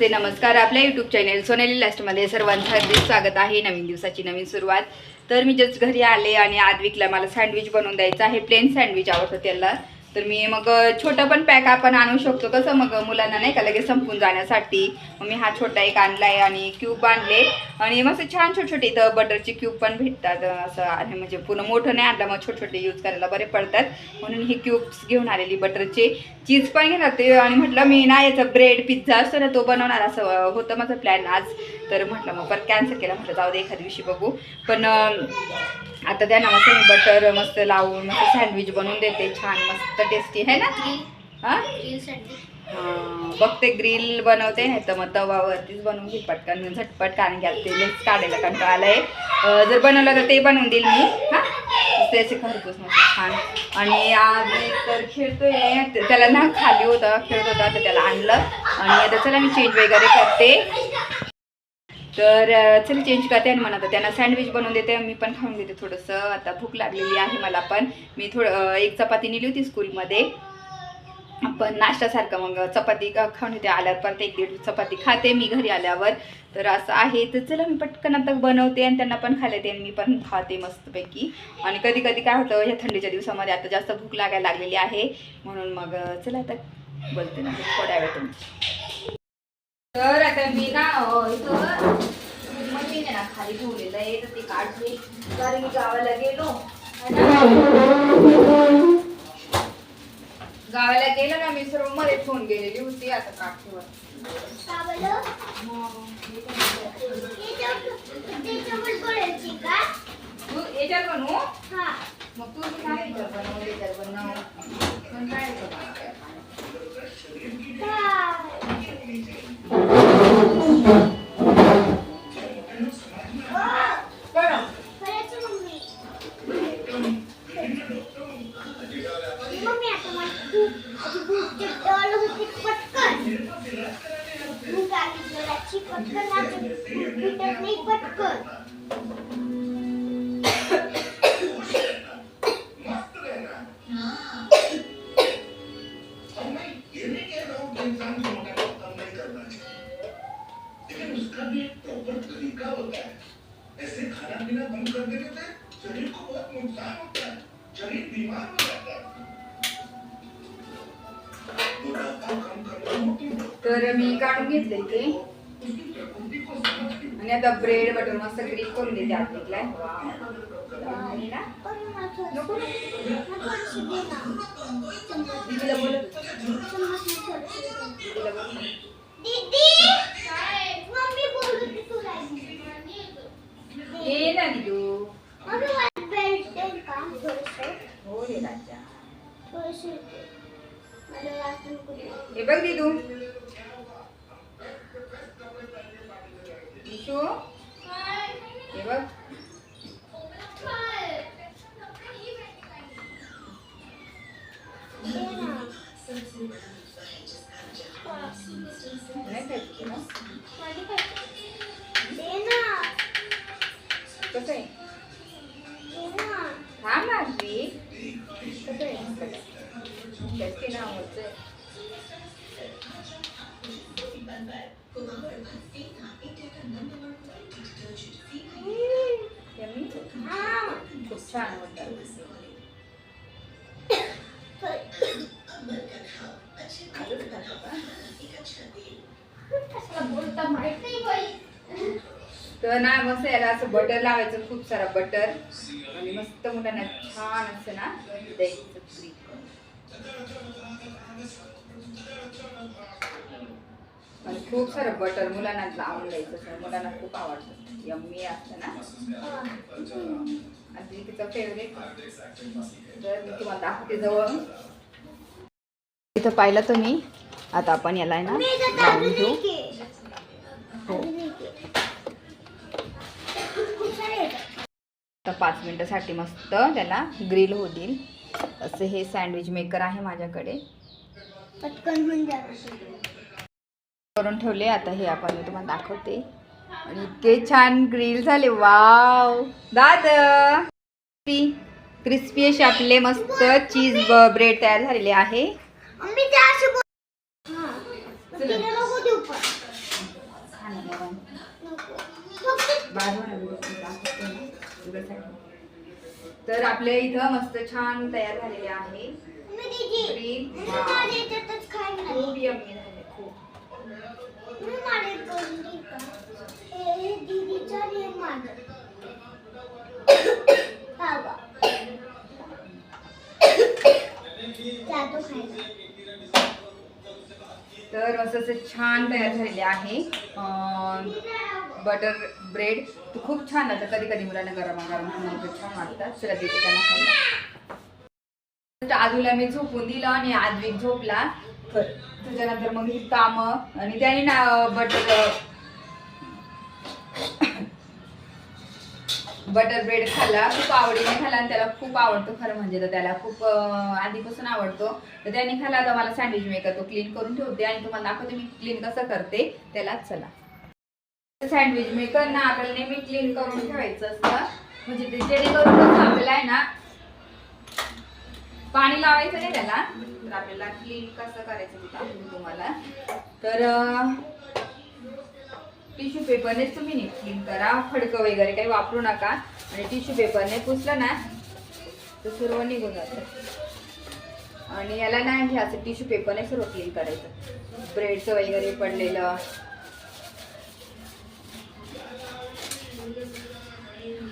नमस्ते नमस्कार. आपल्या YouTube channel सोनेली लास्टमध्ये सर्वांचं हार्दिक स्वागत आहे. नवीन दिवसाची नवीन सुरुवात. तर मी जस्ट घरी आले आणि आदविकला मला सँडविच बनवून द्यायचं आहे. प्लेन सँडविच आवडतं त्याला. तर मी मग छोटं पण पॅक आपण आणू शकतो. कसं मग मुलांना नाही का लगेच संपून जाण्यासाठी. मग मी हा छोटा एक आणलाय आणि क्यूब आणले. आणि मस्त छान छोटे छोटे इथं बटरचे क्यूब पण भेटतात. असं आणि म्हणजे पूर्ण मोठं नाही आणलं मग छोटे छोटे यूज करायला बरे पडतात. म्हणून हे क्यूब्स घेऊन आलेली बटरचे. चीज पण घेणार ते. आणि म्हटलं मी ना याचा ब्रेड पिझ्झा असतो ना तो बनवणार असं होतं माझं प्लॅन आज. तर म्हटलं मग परत कॅन्सल केला. म्हटलं जाऊ दे एखाद्या दिवशी बघू. पण आता द्या ना मस्त मी बटर मस्त लावून मस्त सँडविच बनवून देते. छान मस्त टेस्टी आहे ना? हां? बघते ग्रिल बनवते नाही तर मग तवावरतीच बनवून घेईल पटकन झटपट कारण की आता ते लेच काढायला कंटाळा आलाय अं, जर बनवलं तर ते बनवून देईल मी. हां? त्याचे खरपूस मस्त छान. आणि आधी तर खेळतोय त्याला ना खाली होता खेळत होता तर त्याला आणलं. आणि आता चला मी चेंज वगैरे करते. तर चल चेंज करते आणि म्हणत त्यांना सँडविच बनवून देते मी पण खाऊन देते थोडंसं. आता भूक लागलेली आहे मला पण. मी थोडं एक चपाती नेली होती स्कूलमध्ये पण नाश्त्यासारखं मग चपाती का- खाऊन येते आल्यावर परत एक दीड चपाती खाते मी घरी आल्यावर. तर असं आहे. तर चला मी पटकन आता बनवते आणि त्यांना पण खायला येते आणि मी पण खाते मस्तपैकी. आणि कधी कधी काय होतं ह्या थंडीच्या दिवसामध्ये आता जास्त भूक लागायला लागलेली आहे. म्हणून मग चला आता बोलते ना थोड्या वेळ तुमची तर आता मी ना इथं मशीन ना खाली ठेवलेलं आहे तर ते काढते कारण मी गावाला गेलो. है? गावाला गेलो ना मी सर्वमध्ये फोन गेलेली होती आता काठीवर तू याच्यात बनवू? मग तू काय याच्यात बनव याच्यात बनव. पण काय Так. तर मी काढून घेतले के आणि आता ब्रेड बटर मस्त ग्रीन करून देते आणि ना ये दीदू. हो हे बघ दीदू. दिशू हे बघ दे ना नाही खायचं तुला? माझी काय दे ना कसं आहे खूप छान नाही तर ना मस्त याला असं बटर लावायचं खूप सारा बटर आणि मस्त मुलांना छान असं ना द्यायचं. आणि खूप सारं बटर मुलांना लावून द्यायचं असं. मुलांना खूप आवडतं. यम्मी असतं ना? आणि तिचं फेवरेट तर मी तुम्हाला दाखवते जवळ. इथं पाहिलं तुम्ही? आता आपण याला आहे ना लावून घेऊ. हो. सारे. तर पाच मिनटासाठी मस्त त्याला ग्रिल होतील. असं हे सँडविच मेकर आहे माझ्याकडे. पटकन करून ठेवले. आता हे आपण मी तुम्हाला दाखवते. आणि इतके छान ग्रिल झाले. वाव दाद! क्रिस्पी असे आपले मस्त चीज ब्रेड तयार झालेले आहे. तर आपल्या इथं मस्त छान तयार झालेले आहे. तर असं असं छान तयार झालेले आहे. बटर ब्रेड खूप छान असतं कधी कधी मुलांना गरम गरम खाणं तर छान वाटतात चला त्यांना खायला आजूला मी झोपून दिलं आणि आजवीक झोपला. तर त्याच्यानंतर मग ही कामं आणि त्याने ना बटर बटर ब्रेड खाल्ला खूप आवडीने खाल्ला आणि त्याला खूप आवडतो खरं म्हणजे. तर त्याला खूप आधीपासून आवडतो. तर त्याने खाल्ला तर मला सँडविच मेकर तो क्लीन करून ठेवते आणि तुम्हाला दाखवते मी क्लीन कसं करते. त्याला चला. सँडविच मेकर ना आपल्याला नेहमी क्लीन करून ठेवायचं असतं. म्हणजे ते जेणेकरून आपल्याला आहे ना पाणी लावायचं नाही त्याला. तर आपल्याला क्लीन कसं करायचं ते तुम्हाला. तर टिश्यू पेपरनेच तुम्ही नीट क्लीन करा. फडकं वगैरे काही वापरू नका. आणि टिश्यू पेपरने पुसलं ना तर सर्व निघून जातं. आणि याला नाही हे असं टिश्यू पेपरने सर्व क्लीन करायचं. ब्रेडचं वगैरे पडलेलं.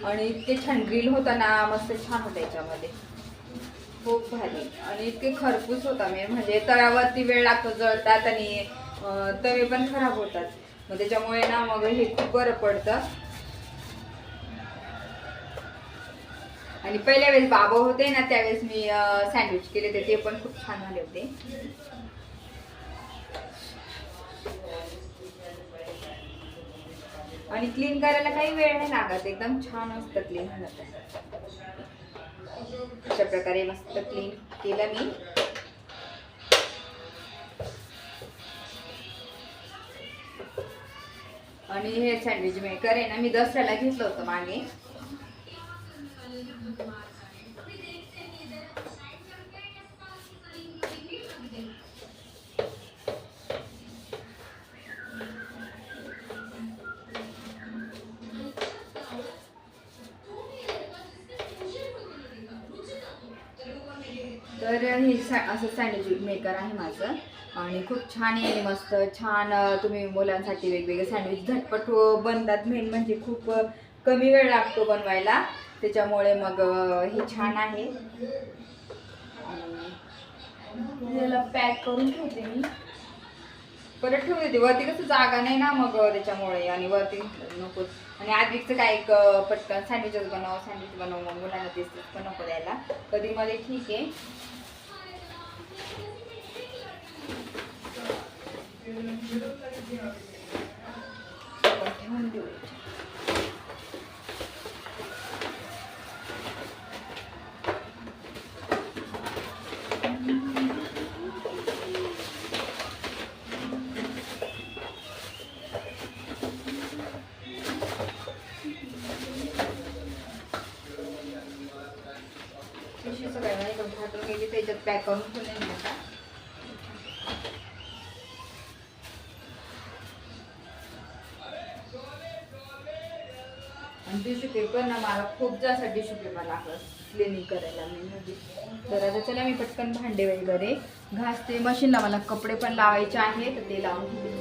आणि ते छान ग्रिल होता ना मस्त छान होतं याच्यामध्ये. खूप भारी आणि इतके खरपूस होता मी. म्हणजे तळावरती वेळ लागतो जळतात आणि तवे पण खराब होतात. मग त्याच्यामुळे ना मग हे खूप बरं पडतं. आणि पहिल्या वेळेस बाबा होते ना त्यावेळेस मी सँडविच केले होते. ते पण खूप छान झाले होते. आणि क्लीन करायला काही वेळ नाही लागत. एकदम छान असतं क्लीन होतं अशा प्रकारे मस्त क्लीन केलं मी. आणि हे सँडविच मेकर आहे ना मी दसऱ्याला घेतलं होतं मागे. तर हे सा असं सँडविच मेकर आहे माझं. आणि खूप छान आहे मस्त छान तुम्ही मुलांसाठी वेगवेगळे सँडविच झटपट बनतात. मेन म्हणजे खूप कमी वेळ लागतो बनवायला. त्याच्यामुळे मग हे छान आहे. याला पॅक करून ठेवते मी. परत ठेवते वरती कसं जागा नाही ना मग त्याच्यामुळे. आणि वरती नकोच आणि आधीचं काय एक पटकन सँडविचच बनव सँडविच बनव मग. मुलांना तेच पण नको द्यायला. ठीक आहे. ठेवून देऊ करून ठेवले मी आता. आणि टिश्यू पेपर ना मला खूप जास्त टिश्यू पेपर लागत क्लिनिंग करायला मी म्हणजे. तर आता चला मी पटकन भांडे वगैरे घासते. मशीनला मला कपडे पण लावायचे आहे तर ते लावून घेते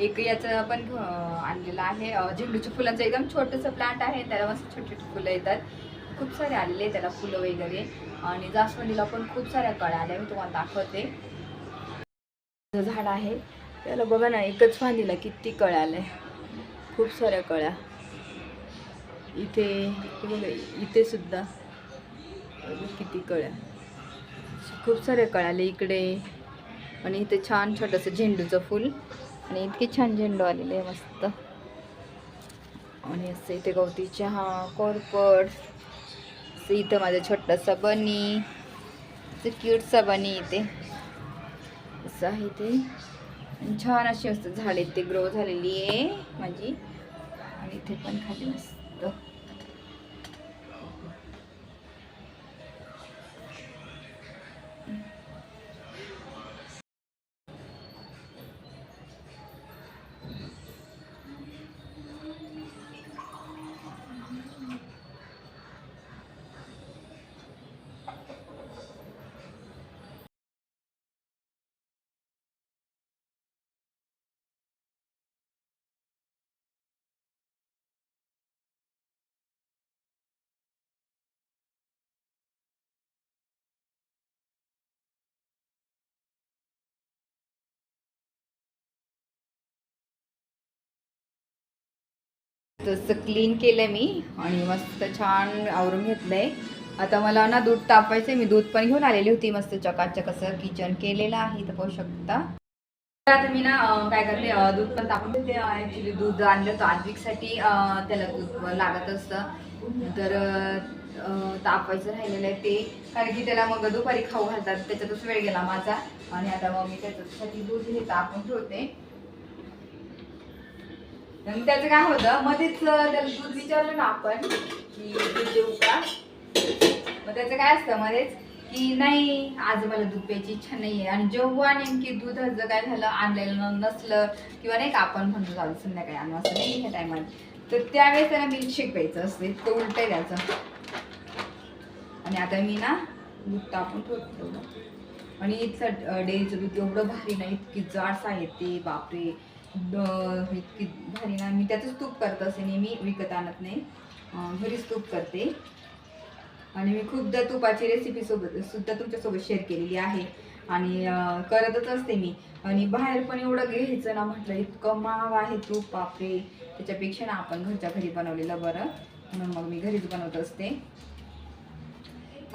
एक याचं पण आणलेलं आहे. झेंडूच्या फुलांचं एकदम छोटंसं प्लांट आहे. त्याला मस्त छोटी छोटी फुलं येतात. खूप सारे आलेले त्याला फुलं वगैरे. आणि जास्वंदीला पण खूप साऱ्या कळ्या आल्या. मी तुम्हाला दाखवते. झाड आहे. त्याला बघा ना एकच फांदीला किती कळ्या आल्या. खूप साऱ्या कळ्या. इथे इथे सुद्धा किती कळ्या. खूप साऱ्या कळ्या आल्या इकडे. आणि इथे छान छोटंसं झेंडूचं फूल. आणि इतके छान झेंडू आलेले आहे मस्त. आणि असं इथे गवती चहा कोरपड. असं इथं माझं छोटंसं बनी. असं क्यूटसा बनी इथे. असं आहे ते. छान अशी मस्त झाडे ते ग्रो झालेली आहे माझी. आणि इथे पण खाली मस्त. तसं क्लीन केलं मी आणि मस्त छान आवरून घेतलंय. आता मला ना दूध तापायचंय. मी दूध पण घेऊन आलेली होती मस्त चकाचक असं किचन केलेलं आहे तर पाहू शकता आता मी ना काय करते दूध पण तापून देते ॲक्च्युली दूध आणलं होतं आद्विकसाठी त्याला दूध लागत असतं. तर तापायचं राहिलेलं आहे ते. कारण की त्याला मग दुपारी खाऊ घालतात. त्याच्यातच वेळ गेला माझा. आणि आता मग मी त्याच्यासाठी दूध हे तापून ठेवते. मग त्याचं काय होतं मध्येच त्याला दूध विचारलं ना आपण की दूध देऊ का? मग त्याचं काय असतं मध्येच की नाही आज मला दूध प्यायची इच्छा नाही आहे आणि जेव्हा नेमकी दूध दुधाचं काय झालं आणलेलं नसलं किंवा नाही का आपण म्हणतो जाऊ संध्याकाळी आणू असं नाही ह्या टायमात तर त्यावेळेस त्याला मिल्कशेक प्यायचं असते तो उलट आहे त्याचं. आणि आता मी ना दूध तापून ठेवतो आणि इथलं डेअरीचं दूध एवढं भारी नाही इतकी जाडस आहे ते बापरे. इतकी भारी ना मी त्याचंच तूप करत असते नेहमी विकत आणत नाही. घरीच तूप करते. आणि मी खूपदा तुपाची रेसिपी सोबत सुद्धा तुमच्यासोबत शेअर केलेली आहे. आणि करतच असते मी. आणि बाहेर पण एवढं घ्यायचं ना म्हटलं इतकं महाग आहे तूप बापरे. त्याच्यापेक्षा ना आपण घरच्या घरी बनवलेलं बरं. म्हणून मग मी घरीच बनवत असते.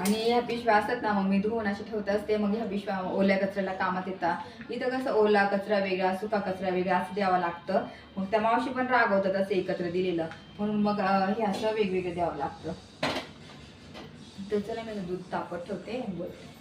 आणि ह्या पिशव्या असतात ना मग मी धुवून अशी ठेवत असते. मग ह्या पिशव्या ओल्या कचऱ्याला कामात येतात. इथं कसं ओला कचरा वेगळा सुका कचरा वेगळा असं द्यावं लागतं. मग त्या मावशी पण रागवतात असं एकत्र दिलेलं. म्हणून मग हे असं वेगवेगळं द्यावं लागतं. तर चला मी दूध तापत ठेवते. बोलते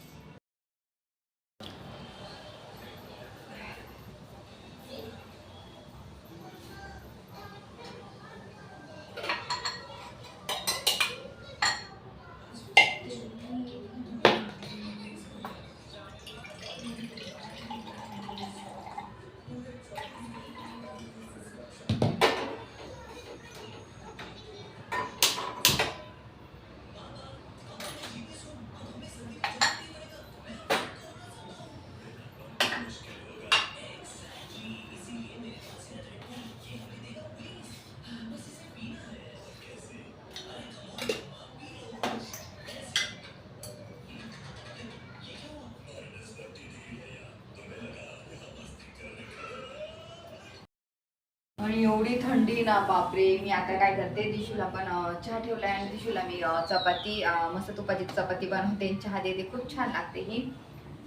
थंडी ना बापरे मी आता काय करते दिशूला पण चहा ठेवलाय आणि दिशूला मी चपाती मस्त तुपाची चपाती बनवते चहा देते खूप छान लागते ही.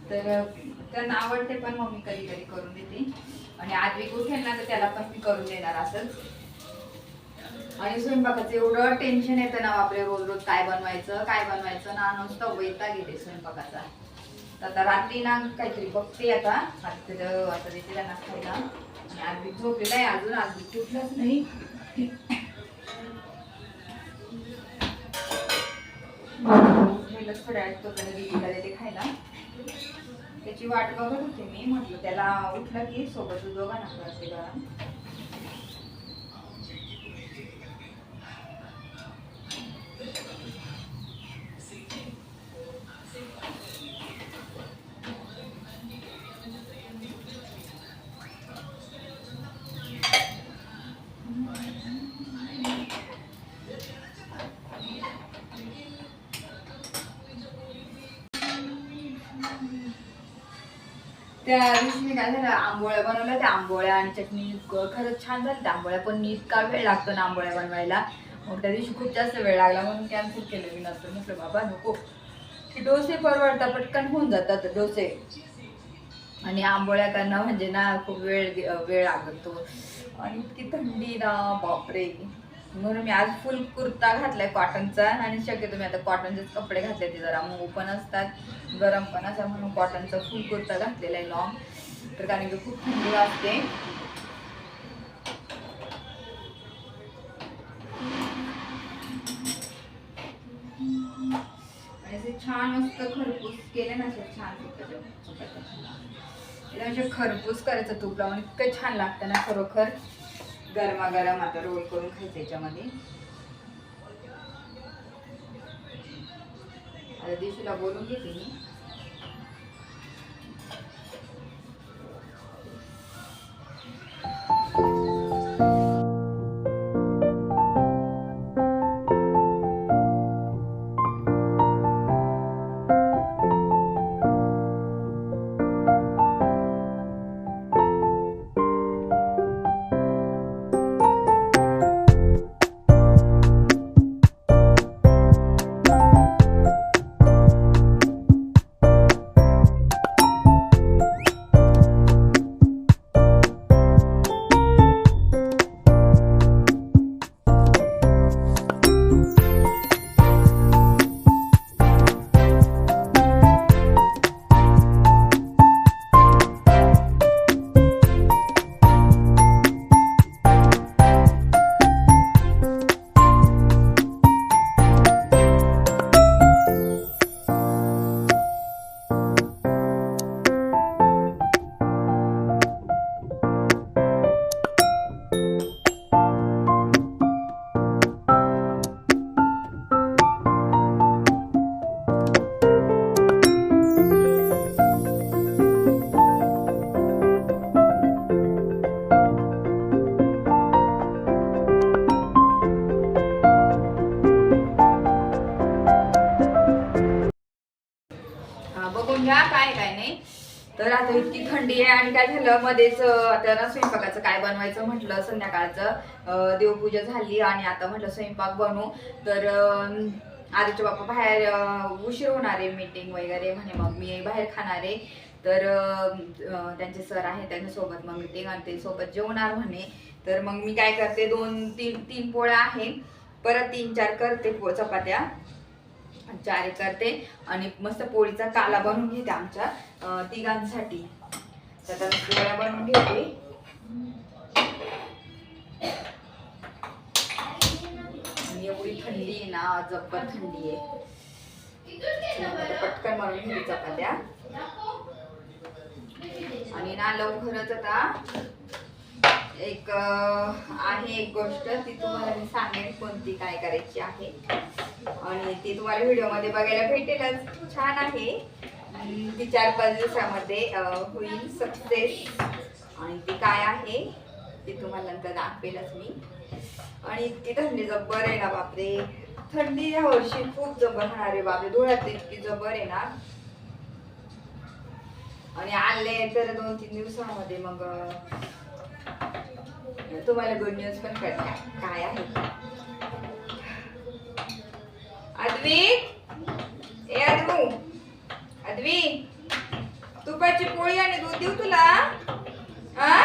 तर त्यांना आवडते पण मग मी कधी कधी करून देते. आणि आज मी उठेल ना तर त्याला पण मी करून देणार असंच. आणि स्वयंपाकाचं एवढं टेन्शन येतं ना बापरे रोज रोज काय बनवायचं काय बनवायचं ना नुसतं वैता घेते स्वयंपाकाचा. तर आता रात्री ना काहीतरी बघते आता. आता तिथं आता देते त्यांना खायला. आणि आधी झोपलेला आहे अजून आधी उठलाच नाही. थोड्या वेळात देते खायला. त्याची वाट बघत होते मी म्हटलं त्याला उठलं की सोबत दोघांना करते गरम त्या दिवशी मी काय झालं आंबोळ्या बनवल्या. त्या आंबोळ्या आणि चटणी खरंच छान झाली. त्या आंबोळ्या पण इतका वेळ लागतो ना आंबोळ्या बनवायला? मग त्या दिवशी खूप जास्त वेळ लागला. म्हणून कॅन्सल केलं. मी नंतर म्हटलं बाबा नको. की डोसे परवडतात पटकन होऊन जातात डोसे. आणि आंबोळ्या करणं म्हणजे ना खूप वेळ वेळ लागतो. आणि इतकी थंडी ना बापरे. म्हणून मी आज फुल कुर्ता घातलाय कॉटनचा आणि शक्यतो मी आता कॉटनचेच कपडे घातले ते जरा मऊ पण असतात गरम पण असतात म्हणून कॉटनचा फुल कुर्ता घातलेला आहे लॉंग तर कारण की खूप थंडी वाजते. आणि छान मस्त खरपूस केले ना छान म्हणजे खरपूस करायचं तूप लावून इतकं छान लागतं ना खरोखर. गरमागरम आता रोल करून खायचं याच्यामध्ये. आता दिवशीला बोलून घेते मी. थंडी आहे आणि काय झालं मध्येच आता ना स्वयंपाकाचं काय बनवायचं म्हटलं संध्याकाळचं देवपूजा झाली आणि आता म्हटलं स्वयंपाक बनवू तर अं, बाप्पा बाहेर उशीर होणार आहे मीटिंग वगैरे म्हणे मग मी बाहेर खाणार आहे. तर त्यांचे सर आहे त्यांच्यासोबत मग मीटिंग आणि ते सोबत जेवणार म्हणे. तर मग मी काय करते दोन तीन तीन पोळ्या आहे. परत तीन चार करते पो चपात्या. चार करते. आणि मस्त पोळीचा काला बनवून घेते आमच्या तिघांसाठी. तर आता बनवून घेते एवढी थंडी आहे ना जब्बर थंडी आहे. पटकन बनवून घेऊ चपात्या आणि ना लवकरच आता एक आहे एक गोष्ट ती तुम्हाला मी सांगेन कोणती काय करायची आहे. आणि ती तुम्हाला व्हिडिओमध्ये बघायला भेटेलच. छान आहे. आणि ती चार पाच दिवसामध्ये होईल सक्सेस आणि ती काय आहे ते तुम्हाला नंतर दाखवेलच मी. आणि इतकी थंडी जब्बर आहे ना बापरे. थंडी या वर्षी खूप जबर होणार आहे बापरे. धुळ्यात इतकी जबर आहे ना. आणि आले तर दोन तीन दिवसामध्ये मग तुम्हाला गुड न्यूज पण कळते काय आहे. अद्वी ए अद्वू! अद्वी तुपाची पोळी आणि दूध देऊ तुला हा?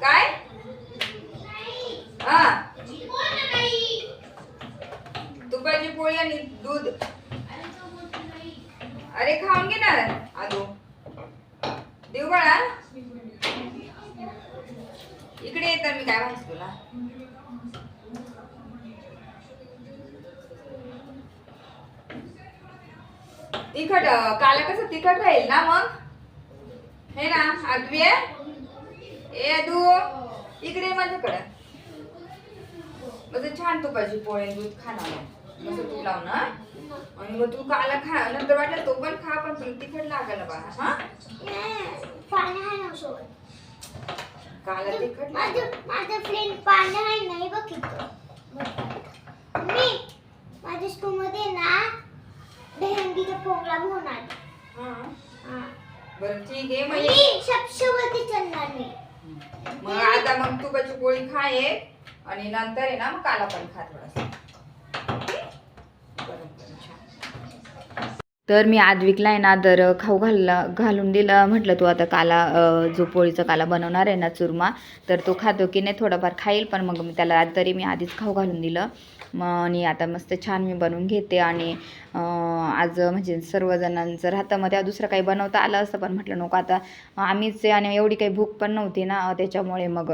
काय? हा. तुपाची पोळी आणि दूध. अरे खाऊन घेणार? ना देऊ बाळा. इकडे येतात मी काय म्हणते तुला? तिखट काला कसं तिखट राहील ना मग? हे ना आदवी ए अदू इकडे माझ्याकडे. मग छान तुपाची पोळी दूध खाणार मग. तू लावून हा? आणि मग तू काला खा नंतर वाटलं तो पण खा पण तुला तिखट लागल बाळा हा? ना काला तिखट लागल. माझं माझं फ्रेंड पाणी आहे नाही बघ मी माझ्या स्कूलमध्ये प्रोग्राम होणार. हा. बरं ठीक आहे मग मी ये. सप्तवती चलणार मी मग आता मग तुपाची पोळी खा एक आणि नंतर आहे ना मग काला पण खा थोडासा ओके? गरम गरम छान तर मी आद्विकला आहे ना दर खाऊ घालला घालून दिलं. म्हटलं तू आता काला जो पोळीचा काला बनवणार आहे ना चुरमा तर तो खातो की नाही थोडाफार खाईल. पण मग मी त्याला तरी मी आधीच खाऊ घालून दिलं. मग आणि आता मस्त छान मी बनवून घेते. आणि आज म्हणजे सर्वजणांचं राहतं. मग त्या दुसरं काही बनवता आलं असतं. पण म्हटलं नको आता आम्हीच आणि एवढी काही भूक पण नव्हती ना त्याच्यामुळे मग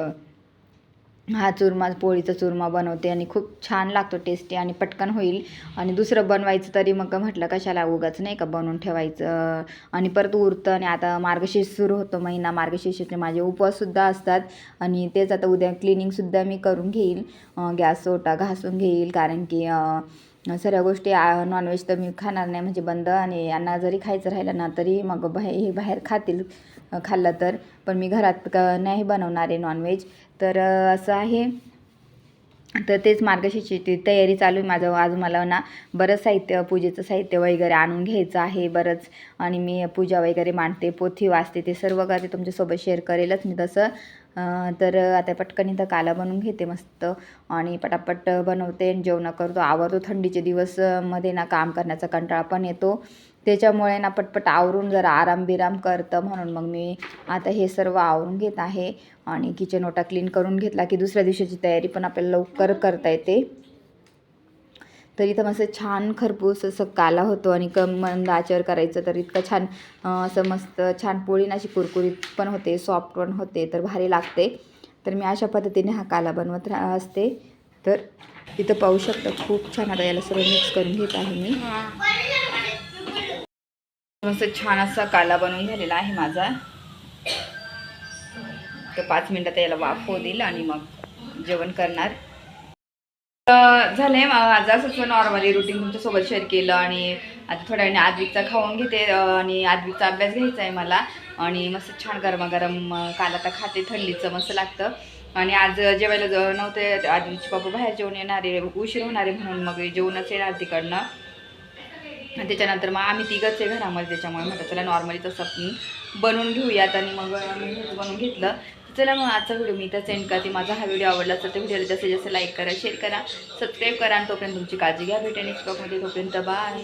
हा चुरमा पोळीचा चुरमा बनवते आणि खूप छान लागतो टेस्टी आणि पटकन होईल. आणि दुसरं बनवायचं तरी मग म्हटलं कशाला उगाच नाही का बनवून ठेवायचं. आणि परत उरतं आणि आता मार्गशीर्ष सुरू होतो महिना मार्गशीर्षाचे माझे उपवाससुद्धा असतात. आणि तेच आता उद्या क्लिनिंगसुद्धा मी करून घेईल. गॅस ओटा घासून घेईल. कारण की सर्व गोष्टी नॉनव्हेज तर मी खाणार नाही म्हणजे बंद. आणि यांना जरी खायचं राहिलं ना तरी मग बाहेर हे बाहेर खातील खाल्लं तर. पण मी घरात क नाही बनवणार आहे नॉनव्हेज तर असं आहे. तर तेच मार्गशीर्षाची तयारी चालू आहे माझं. आज मला ना बरंच साहित्य पूजेचं साहित्य वगैरे आणून घ्यायचं आहे बरंच. आणि मी पूजा वगैरे मांडते पोथी वाचते ते सर्व करते. तुमच्यासोबत शेअर करेलच मी तसं. तर आता पटकन इथं काला बनवून घेते मस्त. आणि पटापट बनवते आणि जेवणं करतो. आवरतो. थंडीचे दिवसमध्ये ना काम करण्याचा कंटाळा पण येतो. त्याच्यामुळे ना पटपट आवरून जरा आराम बिराम करतं. म्हणून मग मी आता हे सर्व आवरून घेत आहे. आणि किचन ओटा क्लीन करून घेतला की दुसऱ्या दिवशीची तयारी पण आपल्याला लवकर करता येते. तर इथं मस्त छान खरपूस असं काला होतो आणि क मंद आचर करायचं तर इतकं छान असं मस्त छान पोळी अशी कुरकुरीत पण होते सॉफ्ट पण होते तर भारी लागते. तर मी अशा पद्धतीने हा काला बनवत रा असते. तर इथं पाहू शकता खूप छान आता याला सर्व मिक्स करून घेत आहे मी. मस्त छान असा काला बनवून झालेला आहे माझा. तर पाच मिनटात याला वाफ होऊ दिल आणि मग जेवण करणार. झालंय. मा- माझं नॉर्मली रुटीन तुमच्यासोबत शेअर केलं आणि आता थोड्या वेळाने आद्विकचा खाऊन घेते आणि आद्विकचा अभ्यास घ्यायचा आहे मला. आणि मस्त छान गरमागरम काल आता खाते थंडीचं मस्त लागतं. आणि आज जेवायला नव्हते आद्विकचे बाबा बाहेर जेवण येणारे उशीर होणारे म्हणून मग जेवणच येणार तिकडनं. आणि त्याच्यानंतर मग आम्ही तिघंच आहे घरामध्ये त्याच्यामुळे म्हटलं चला नॉर्मली तसं बनवून घेऊयात. आणि मग बनवून घेतलं. चला मग आजचा व्हिडिओ मी इथं सेंड करते. माझा हा व्हिडिओ आवडला तर त्या व्हिडिओला जास्तीत जास्त लाईक करा शेअर करा सबस्क्राईब करा. आणि तोपर्यंत तुमची काळजी घ्या. भेटेन नेक्स्ट ब्लॉगमध्ये तोपर्यंत बाय